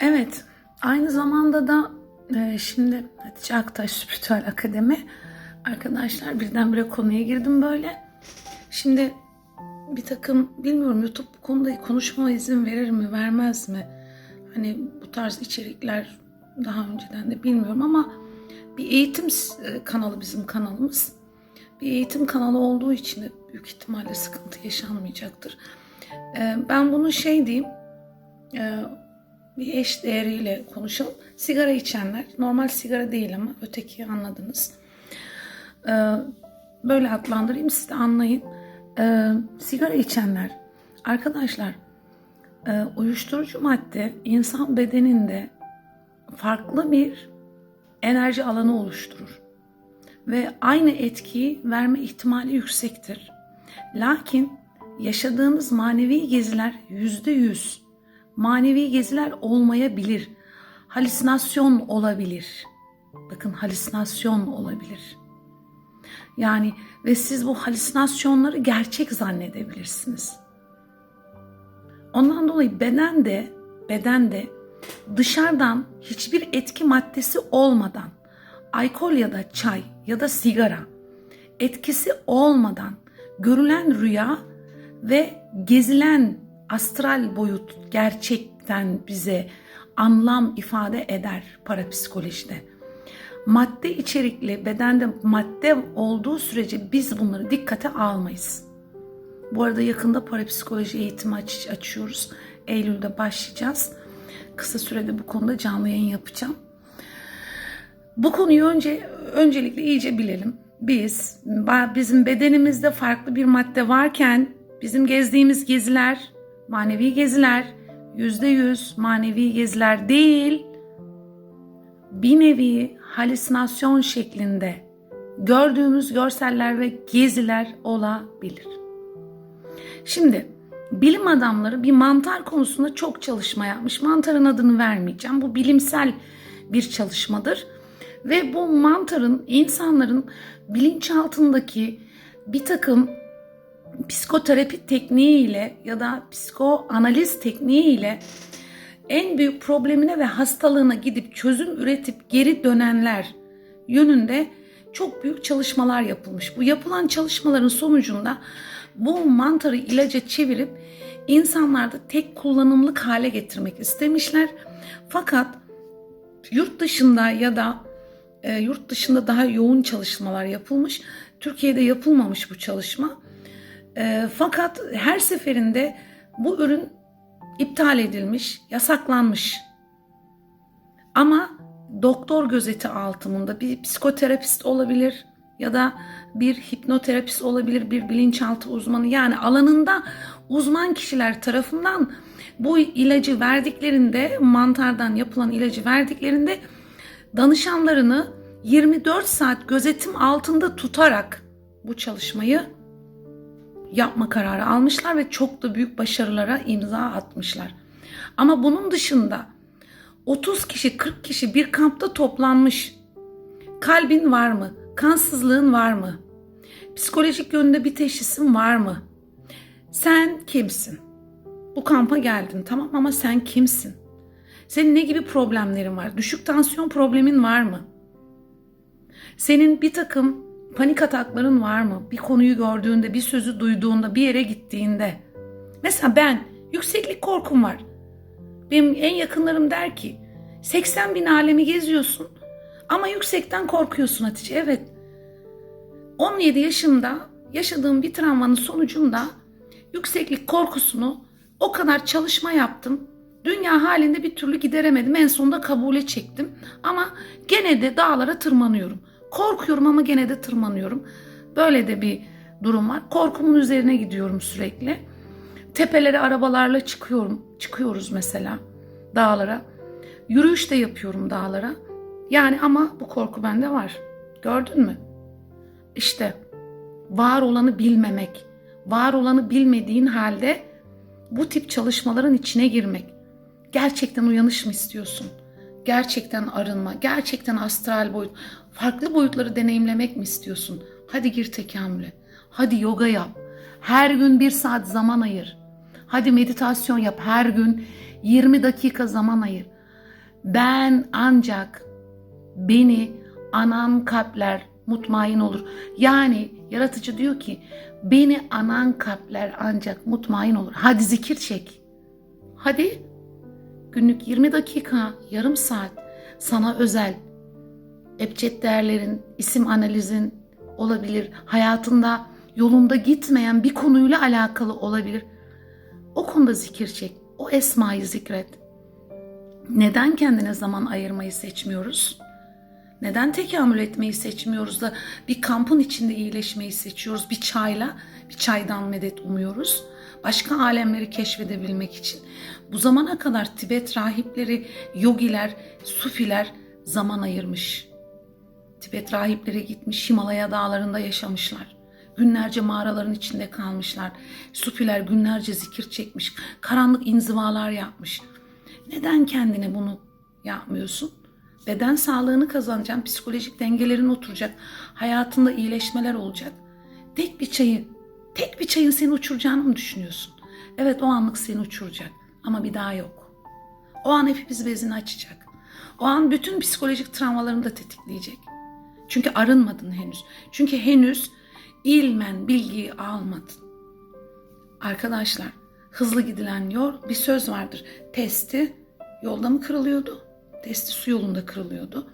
Evet, aynı zamanda da e, şimdi Hatice Aktaş Spiritüel Akademi arkadaşlar birdenbire konuya girdim böyle. Şimdi bir takım bilmiyorum YouTube bu konuda konuşmama izin verir mi vermez mi? Hani bu tarz içerikler daha önceden de bilmiyorum ama bir eğitim e, kanalı bizim kanalımız. Bir eğitim kanalı olduğu için de büyük ihtimalle sıkıntı yaşanmayacaktır. E, Ben bunu şey diyeyim, e, bir eş değeriyle konuşalım. Sigara içenler, normal sigara değil ama öteki anladınız. Ee, böyle adlandırayım siz de anlayın. Ee, sigara içenler, arkadaşlar e, uyuşturucu madde insan bedeninde farklı bir enerji alanı oluşturur. Ve aynı etkiyi verme ihtimali yüksektir. Lakin yaşadığınız manevi geziler yüzde yüz manevi geziler olmayabilir. Halüsinasyon olabilir. Bakın halüsinasyon olabilir. Yani ve siz bu halüsinasyonları gerçek zannedebilirsiniz. Ondan dolayı bedende bedende dışarıdan hiçbir etki maddesi olmadan alkol ya da çay ya da sigara etkisi olmadan görülen rüya ve gezilen astral boyut gerçekten bize anlam ifade eder parapsikolojide. Madde içerikli bedende madde olduğu sürece biz bunları dikkate almayız. Bu arada yakında parapsikoloji eğitimi aç- açıyoruz. Eylül'de başlayacağız. Kısa sürede bu konuda canlı yayın yapacağım. Bu konuyu önce öncelikle iyice bilelim. Biz bizim bedenimizde farklı bir madde varken bizim gezdiğimiz geziler, manevi geziler yüzde yüz manevi geziler değil, bir nevi halüsinasyon şeklinde gördüğümüz görseller ve geziler olabilir. Şimdi bilim adamları bir mantar konusunda çok çalışma yapmış. Mantarın adını vermeyeceğim. Bu bilimsel bir çalışmadır. Ve bu mantarın insanların bilinçaltındaki bir takım psikoterapi tekniğiyle ya da psikoanaliz tekniğiyle en büyük problemine ve hastalığına gidip çözüm üretip geri dönenler yönünde çok büyük çalışmalar yapılmış. Bu yapılan çalışmaların sonucunda bu mantarı ilaca çevirip insanlarda tek kullanımlık hale getirmek istemişler. Fakat yurt dışında ya da e, yurt dışında daha yoğun çalışmalar yapılmış. Türkiye'de yapılmamış bu çalışma. E, fakat her seferinde bu ürün iptal edilmiş, yasaklanmış. Ama doktor gözeti altında bir psikoterapist olabilir ya da bir hipnoterapist olabilir, bir bilinçaltı uzmanı yani alanında uzman kişiler tarafından bu ilacı verdiklerinde mantardan yapılan ilacı verdiklerinde danışanlarını 24 saat gözetim altında tutarak bu çalışmayı yapma kararı almışlar ve çok da büyük başarılara imza atmışlar. Ama bunun dışında 30 kişi 40 kişi bir kampta toplanmış. Kalbin var mı? Kansızlığın var mı? Psikolojik yönde bir teşhisin var mı? Sen kimsin? Bu kampa geldin tamam ama sen kimsin? Senin ne gibi problemlerin var? Düşük tansiyon problemin var mı? Senin bir takım panik atakların var mı? Bir konuyu gördüğünde, bir sözü duyduğunda, bir yere gittiğinde. Mesela ben yükseklik korkum var. Benim en yakınlarım der ki 80 bin alemi geziyorsun ama yüksekten korkuyorsun Hatice. Evet. 17 yaşımda yaşadığım bir travmanın sonucunda yükseklik korkusunu o kadar çalışma yaptım. Dünya halinde bir türlü gideremedim. En sonunda kabule çektim. Ama gene de dağlara tırmanıyorum. Korkuyorum ama gene de tırmanıyorum. Böyle de bir durum var. Korkumun üzerine gidiyorum sürekli. Tepelere arabalarla çıkıyorum. Çıkıyoruz mesela dağlara. Yürüyüş de yapıyorum dağlara. Yani ama bu korku bende var. Gördün mü? İşte var olanı bilmemek, var olanı bilmediğin halde bu tip çalışmaların içine girmek. Gerçekten uyanış mı istiyorsun? Gerçekten arınma, gerçekten astral boyut, farklı boyutları deneyimlemek mi istiyorsun? Hadi gir tekamüle. Hadi yoga yap. Her gün bir saat zaman ayır. Hadi meditasyon yap. Her gün 20 dakika zaman ayır. Ben ancak beni anan kalpler mutmain olur. Yani yaratıcı diyor ki beni anan kalpler ancak mutmain olur. Hadi zikir çek. Hadi günlük 20 dakika, yarım saat sana özel ebced değerlerin, isim analizin olabilir. Hayatında yolunda gitmeyen bir konuyla alakalı olabilir. O konuda zikir çek. O esmayı zikret. Neden kendine zaman ayırmayı seçmiyoruz? Neden tekamül etmeyi seçmiyoruz da bir kampın içinde iyileşmeyi seçiyoruz? Bir çayla, bir çaydan medet umuyoruz. Başka alemleri keşfedebilmek için. Bu zamana kadar Tibet rahipleri, yogiler, sufiler zaman ayırmış. Tibet rahipleri gitmiş, Himalaya dağlarında yaşamışlar. Günlerce mağaraların içinde kalmışlar. Sufiler günlerce zikir çekmiş, karanlık inzivalar yapmış. Neden kendine bunu yapmıyorsun? Beden sağlığını kazanacaksın, psikolojik dengelerin oturacak, hayatında iyileşmeler olacak. Tek bir çayı, tek bir çayın seni uçuracağını mı düşünüyorsun? Evet o anlık seni uçuracak ama bir daha yok. O an hepimiz bezini açacak. O an bütün psikolojik travmalarını da tetikleyecek. Çünkü arınmadın henüz. Çünkü henüz ilmen bilgiyi almadın. Arkadaşlar hızlı gidilen yol bir söz vardır. Testi yolda mı kırılıyordu? Testi su yolunda kırılıyordu.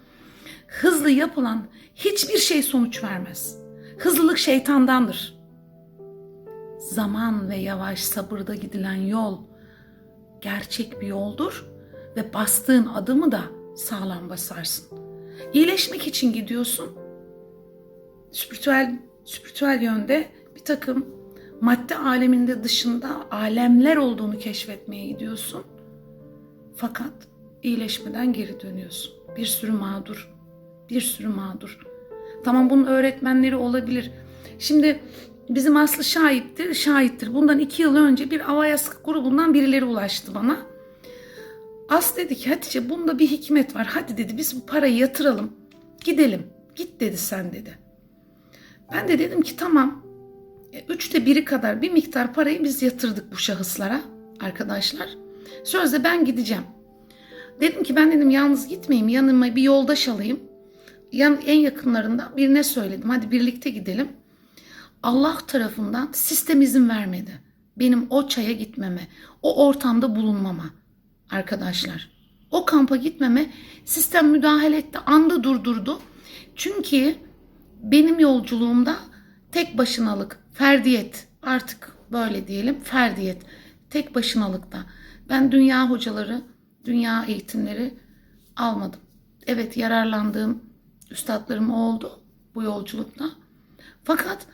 Hızlı yapılan hiçbir şey sonuç vermez. Hızlılık şeytandandır. Zaman ve yavaş sabırda gidilen yol gerçek bir yoldur ve bastığın adımı da sağlam basarsın. İyileşmek için gidiyorsun. Spiritüel, spiritüel yönde bir takım madde aleminde dışında alemler olduğunu keşfetmeye gidiyorsun. Fakat iyileşmeden geri dönüyorsun. Bir sürü mağdur, bir sürü mağdur. Tamam bunun öğretmenleri olabilir. Şimdi bizim Aslı şahittir, şahittir. Bundan iki yıl önce bir Avayas grubundan birileri ulaştı bana. As dedi ki Hatice bunda bir hikmet var. Hadi dedi biz bu parayı yatıralım. Gidelim. Git dedi sen dedi. Ben de dedim ki tamam. E, Üçte biri kadar bir miktar parayı biz yatırdık bu şahıslara arkadaşlar. Sözde ben gideceğim. Dedim ki ben dedim yalnız gitmeyeyim yanıma bir yoldaş alayım. Yan, en yakınlarından birine söyledim hadi birlikte gidelim. Allah tarafından sistem izin vermedi. Benim o çaya gitmeme, o ortamda bulunmama arkadaşlar. O kampa gitmeme sistem müdahale etti, anda durdurdu. Çünkü benim yolculuğumda tek başınalık, ferdiyet artık böyle diyelim ferdiyet, tek başınalıkta. Ben dünya hocaları, dünya eğitimleri almadım. Evet yararlandığım üstadlarım oldu bu yolculukta. Fakat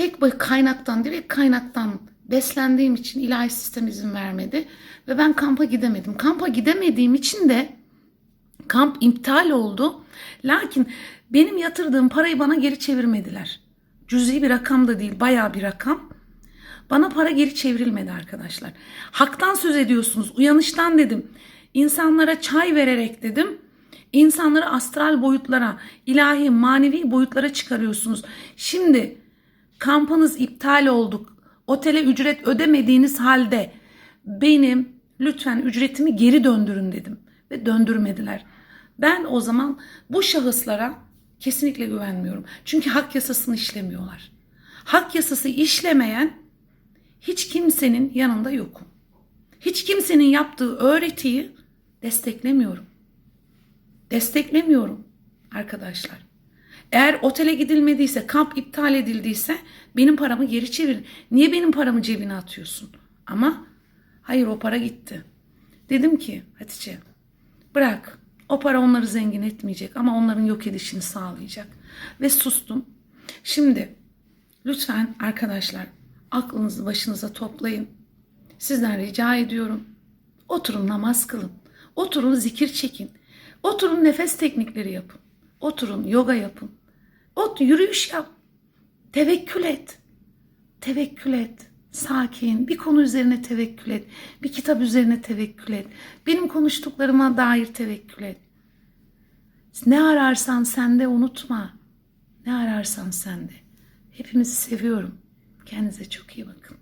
tek bay- kaynaktan, direkt kaynaktan beslendiğim için ilahi sistem izin vermedi ve ben kampa gidemedim. Kampa gidemediğim için de kamp iptal oldu. Lakin benim yatırdığım parayı bana geri çevirmediler. Cüzi bir rakam da değil, bayağı bir rakam. Bana para geri çevrilmedi arkadaşlar. Haktan söz ediyorsunuz, uyanıştan dedim. İnsanlara çay vererek dedim. İnsanları astral boyutlara, ilahi, manevi boyutlara çıkarıyorsunuz. Şimdi kampınız iptal olduk. Otele ücret ödemediğiniz halde benim lütfen ücretimi geri döndürün dedim ve döndürmediler. Ben o zaman bu şahıslara kesinlikle güvenmiyorum. Çünkü hak yasasını işlemiyorlar. Hak yasası işlemeyen hiç kimsenin yanında yokum. Hiç kimsenin yaptığı öğretiyi desteklemiyorum. Desteklemiyorum arkadaşlar. Eğer otele gidilmediyse, kamp iptal edildiyse benim paramı geri çevirin. Niye benim paramı cebine atıyorsun? Ama hayır o para gitti. Dedim ki Hatice bırak o para onları zengin etmeyecek ama onların yok edişini sağlayacak. Ve sustum. Şimdi lütfen arkadaşlar aklınızı başınıza toplayın. Sizden rica ediyorum. Oturun namaz kılın. Oturun zikir çekin. Oturun nefes teknikleri yapın. Oturun yoga yapın. Ot yürüyüş yap. Tevekkül et. Tevekkül et. Sakin. Bir konu üzerine tevekkül et. Bir kitap üzerine tevekkül et. Benim konuştuklarıma dair tevekkül et. Ne ararsan sende unutma. Ne ararsan sende. Hepimizi seviyorum. Kendinize çok iyi bakın.